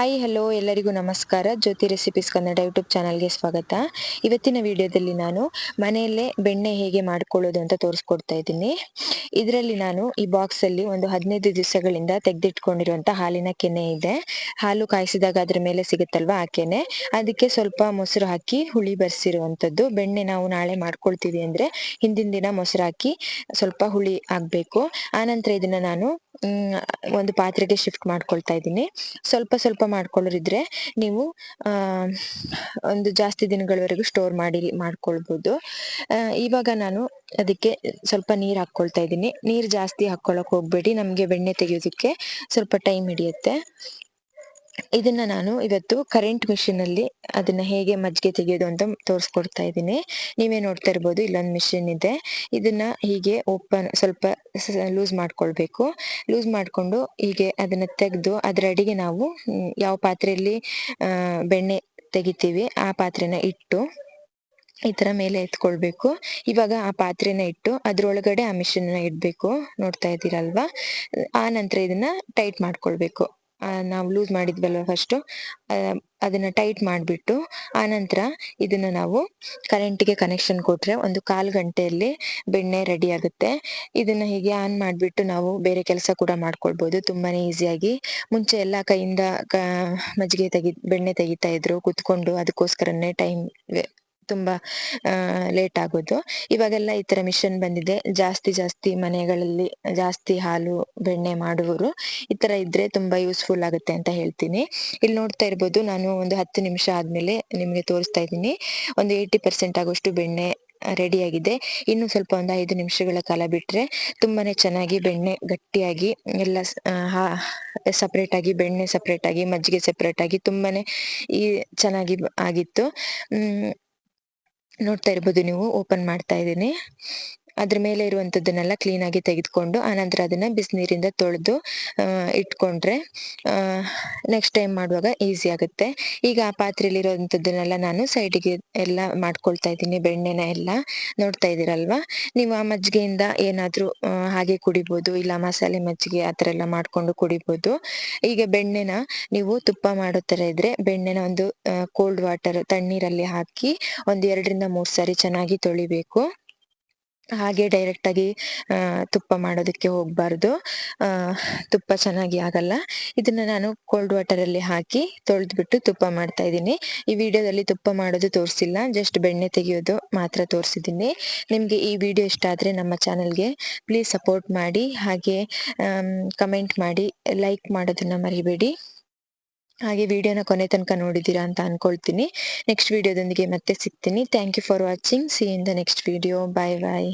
Hi hello ಎಲ್ಲರಿಗೂ ನಮಸ್ಕಾರ. ಜ್ಯೋತಿ recipes Kannada YouTube ಚಾನಲ್ಗೆ ಸ್ವಾಗತ. ಇವತ್ತಿನ ವಿಡಿಯೋದಲ್ಲಿ ನಾನು ಮನೆಯಲ್ಲೇ ಬೆಣ್ಣೆ ಹೇಗೆ ಮಾಡ್ಕೊಳ್ಳೋದು ಅಂತ ತೋರಿಸ್ಕೊಡ್ತಾ ಇದ್ದೀನಿ. ಇದರಲ್ಲಿ ನಾನು ಈ ಬಾಕ್ಸಲ್ಲಿ ಒಂದು ಹದಿನೈದು ದಿವಸಗಳಿಂದ ತೆಗೆದಿಟ್ಕೊಂಡಿರುವಂಥ ಹಾಲಿನ ಕೆನೆ ಇದೆ. ಹಾಲು ಕಾಯಿಸಿದಾಗ ಅದ್ರ ಮೇಲೆ ಸಿಗುತ್ತಲ್ವಾ ಆ ಕೆನೆ? ಅದಕ್ಕೆ ಸ್ವಲ್ಪ ಮೊಸರು ಹಾಕಿ ಹುಳಿ ಬರ್ಸಿರುವಂಥದ್ದು. ಬೆಣ್ಣೆ ನಾವು ನಾಳೆ ಮಾಡ್ಕೊಳ್ತೀವಿ ಅಂದರೆ ಹಿಂದಿನ ದಿನ ಮೊಸರು ಹಾಕಿ ಸ್ವಲ್ಪ ಹುಳಿ ಆಗಬೇಕು ಆನಂತರ ಇದನ್ನ ನಾನು ಒಂದು ಪಾತ್ರೆಗೆ ಶಿಫ್ಟ್ ಮಾಡ್ಕೊಳ್ತಾ ಇದ್ದೀನಿ. ಸ್ವಲ್ಪ ಸ್ವಲ್ಪ ಮಾಡ್ಕೊಳ್ಳೋರಿದ್ರೆ ನೀವು ಒಂದು ಜಾಸ್ತಿ ದಿನಗಳವರೆಗೂ ಸ್ಟೋರ್ ಮಾಡಿ, ಮಾಡ್ಕೊಳ್ಬೋದು. ಇವಾಗ ನಾನು ಅದಕ್ಕೆ ಸ್ವಲ್ಪ ನೀರು ಹಾಕ್ಕೊಳ್ತಾ ಇದ್ದೀನಿ. ನೀರು ಜಾಸ್ತಿ ಹಾಕೊಳಕ್ ಹೋಗ್ಬೇಡಿ. ನಮಗೆ ಬೆಣ್ಣೆ ತೆಗೆಯೋದಕ್ಕೆ ಸ್ವಲ್ಪ ಟೈಮ್ ಹಿಡಿಯುತ್ತೆ. ಇದನ್ನ ನಾನು ಇವತ್ತು ಕರೆಂಟ್ ಮಿಷಿನ್ ಅಲ್ಲಿ ಅದನ್ನ ಹೇಗೆ ಮಜ್ಜಿಗೆ ತೆಗೆಯೋದು ಅಂತ ತೋರಿಸ್ಕೊಡ್ತಾ ಇದ್ದೀನಿ. ನೀವೇ ನೋಡ್ತಾ ಇರ್ಬೋದು ಇಲ್ಲೊಂದು ಮಿಷಿನ್ ಇದೆ. ಇದನ್ನ ಹೀಗೆ ಓಪನ್ ಸ್ವಲ್ಪ ಲೂಸ್ ಮಾಡ್ಕೊಳ್ಬೇಕು. ಲೂಸ್ ಮಾಡ್ಕೊಂಡು ಹೀಗೆ ಅದನ್ನ ತೆಗೆದು ಅದರ ಅಡಿಗೆ ನಾವು ಯಾವ ಪಾತ್ರೆಯಲ್ಲಿ ಬೆಣ್ಣೆ ತೆಗಿತೀವಿ ಆ ಪಾತ್ರೆನ ಇಟ್ಟು ಈ ತರ ಮೇಲೆ ಎತ್ಕೊಳ್ಬೇಕು. ಇವಾಗ ಆ ಪಾತ್ರೆನ ಇಟ್ಟು ಅದ್ರೊಳಗಡೆ ಆ ಮಿಷಿನ್ ಇಡ್ಬೇಕು. ನೋಡ್ತಾ ಇದ್ದೀರಲ್ವಾ? ಆ ನಂತರ ಇದನ್ನ ಟೈಟ್ ಮಾಡ್ಕೊಳ್ಬೇಕು. ನಾವು ಲೂಸ್ ಮಾಡಿದ್ವಲ್ವ ಫಸ್ಟು ಅದನ್ನ ಟೈಟ್ ಮಾಡಿಬಿಟ್ಟು, ಆನಂತರ ಇದನ್ನ ನಾವು ಕರೆಂಟ್ಗೆ ಕನೆಕ್ಷನ್ ಕೊಟ್ರೆ ಒಂದು ಕಾಲು ಗಂಟೆಯಲ್ಲಿ ಬೆಣ್ಣೆ ರೆಡಿ ಆಗುತ್ತೆ. ಇದನ್ನ ಹೀಗೆ ಆನ್ ಮಾಡಿಬಿಟ್ಟು ನಾವು ಬೇರೆ ಕೆಲಸ ಕೂಡ ಮಾಡ್ಕೊಳ್ಬೋದು. ತುಂಬಾನೇ ಈಸಿಯಾಗಿ ಮುಂಚೆ ಎಲ್ಲ ಕೈಯಿಂದ ಮಜ್ಜಿಗೆ ತೆಗಿ, ಬೆಣ್ಣೆ ತೆಗಿತಾ ಇದ್ರು, ಕುತ್ಕೊಂಡು ಅದಕ್ಕೋಸ್ಕರನೇ ಟೈಮ್ ತುಂಬಾ ಲೇಟ್ ಆಗೋದು. ಇವಾಗೆಲ್ಲ ಈ ತರ ಮಿಷನ್ ಬಂದಿದೆ. ಜಾಸ್ತಿ ಜಾಸ್ತಿ ಮನೆಗಳಲ್ಲಿ ಜಾಸ್ತಿ ಹಾಲು, ಬೆಣ್ಣೆ ಮಾಡುವವರು ಈ ತರ ಇದ್ರೆ ತುಂಬಾ ಯೂಸ್ಫುಲ್ ಆಗುತ್ತೆ ಅಂತ ಹೇಳ್ತೀನಿ. ಇಲ್ಲಿ ನೋಡ್ತಾ ಇರ್ಬೋದು, ನಾನು ಒಂದು ಹತ್ತು ನಿಮಿಷ ಆದ್ಮೇಲೆ ನಿಮ್ಗೆ ತೋರಿಸ್ತಾ ಇದ್ದೀನಿ. ಒಂದು ಏಯ್ಟಿ ಪರ್ಸೆಂಟ್ ಆಗೋಷ್ಟು ಬೆಣ್ಣೆ ರೆಡಿ ಆಗಿದೆ ಇನ್ನು ಸ್ವಲ್ಪ ಒಂದು ಐದು ನಿಮಿಷಗಳ ಕಾಲ ಬಿಟ್ರೆ ತುಂಬಾನೇ ಚೆನ್ನಾಗಿ ಬೆಣ್ಣೆ ಗಟ್ಟಿಯಾಗಿ ಎಲ್ಲ ಸಪ್ರೇಟ್ ಆಗಿ, ಬೆಣ್ಣೆ ಸಪ್ರೇಟ್ ಆಗಿ, ಮಜ್ಜಿಗೆ ಸಪ್ರೇಟ್ ಆಗಿ ತುಂಬಾನೇ ಈ ಚೆನ್ನಾಗಿ ಆಗಿತ್ತು. ನೋಡ್ತಾ ಇರ್ಬೋದು ನೀವು ಓಪನ್ ಮಾಡ್ತಾ ಇದ್ದೀನಿ. ಅದ್ರ ಮೇಲೆ ಇರುವಂತದ್ದನ್ನೆಲ್ಲ ಕ್ಲೀನ್ ಆಗಿ ತೆಗೆದುಕೊಂಡು, ಆನಂತರ ಅದನ್ನ ಬಿಸಿನೀರಿಂದ ತೊಳೆದು ಇಟ್ಕೊಂಡ್ರೆ ನೆಕ್ಸ್ಟ್ ಟೈಮ್ ಮಾಡುವಾಗ ಈಸಿ ಆಗುತ್ತೆ. ಈಗ ಆ ಪಾತ್ರೆಯಲ್ಲಿ ಇರುವಂತದ್ದನ್ನೆಲ್ಲ ನಾನು ಸೈಡಿಗೆ ಎಲ್ಲ ಮಾಡ್ಕೊಳ್ತಾ ಇದ್ದೀನಿ, ಬೆಣ್ಣೆನ ಎಲ್ಲ ನೋಡ್ತಾ ಇದ್ದೀರಲ್ವಾ? ನೀವು ಆ ಮಜ್ಜಿಗೆಯಿಂದ ಏನಾದ್ರೂ ಹಾಗೆ ಕುಡಿಬಹುದು ಇಲ್ಲ ಮಸಾಲೆ ಮಜ್ಜಿಗೆ ಆ ಆತರ ಎಲ್ಲ ಮಾಡ್ಕೊಂಡು ಕುಡಿಬಹುದು ಈಗ ಬೆಣ್ಣೆನ ನೀವು ತುಪ್ಪ ಮಾಡೋ ತರ ಇದ್ರೆ ಬೆಣ್ಣೆನ ಒಂದು ಕೋಲ್ಡ್ ವಾಟರ್ ತಣ್ಣೀರಲ್ಲಿ ಹಾಕಿ ಒಂದ್ ಎರಡರಿಂದ ಮೂರ್ ಸಾರಿ ಚೆನ್ನಾಗಿ ತೊಳಿಬೇಕು. ಹಾಗೆ ಡೈರೆಕ್ಟ್ ಆಗಿ ತುಪ್ಪ ಮಾಡೋದಕ್ಕೆ ಹೋಗ್ಬಾರ್ದು. ತುಪ್ಪ ಚೆನ್ನಾಗಿ ಆಗಲ್ಲ. ಇದನ್ನ ನಾನು ಕೋಲ್ಡ್ ವಾಟರ್ ಅಲ್ಲಿ ಹಾಕಿ ತೊಳೆದ್ಬಿಟ್ಟು ತುಪ್ಪ ಮಾಡ್ತಾ ಇದ್ದೀನಿ. ಈ ವಿಡಿಯೋದಲ್ಲಿ ತುಪ್ಪ ಮಾಡೋದು ತೋರಿಸಿಲ್ಲ. ಜಸ್ಟ್ ಬೆಣ್ಣೆ ತೆಗೆಯೋದು ಮಾತ್ರ ತೋರಿಸಿದ್ದೀನಿ. ನಿಮ್ಗೆ ಈ ವಿಡಿಯೋ ಇಷ್ಟ ಆದ್ರೆ ನಮ್ಮ ಚಾನೆಲ್ಗೆ ಪ್ಲೀಸ್ ಸಪೋರ್ಟ್ ಮಾಡಿ, ಹಾಗೆ ಕಮೆಂಟ್ ಮಾಡಿ ಲೈಕ್ ಮಾಡೋದನ್ನ ಮರಿಬೇಡಿ. ಹಾಗೆ ವಿಡಿಯೋನ ಕೊನೆ ತನಕ ನೋಡಿದ್ದೀರಾ ಅಂತ ಅನ್ಕೊಳ್ತೀನಿ. ನೆಕ್ಸ್ಟ್ ವಿಡಿಯೋದೊಂದಿಗೆ ಮತ್ತೆ ಸಿಗ್ತೀನಿ. Thank you for watching see in the next video bye bye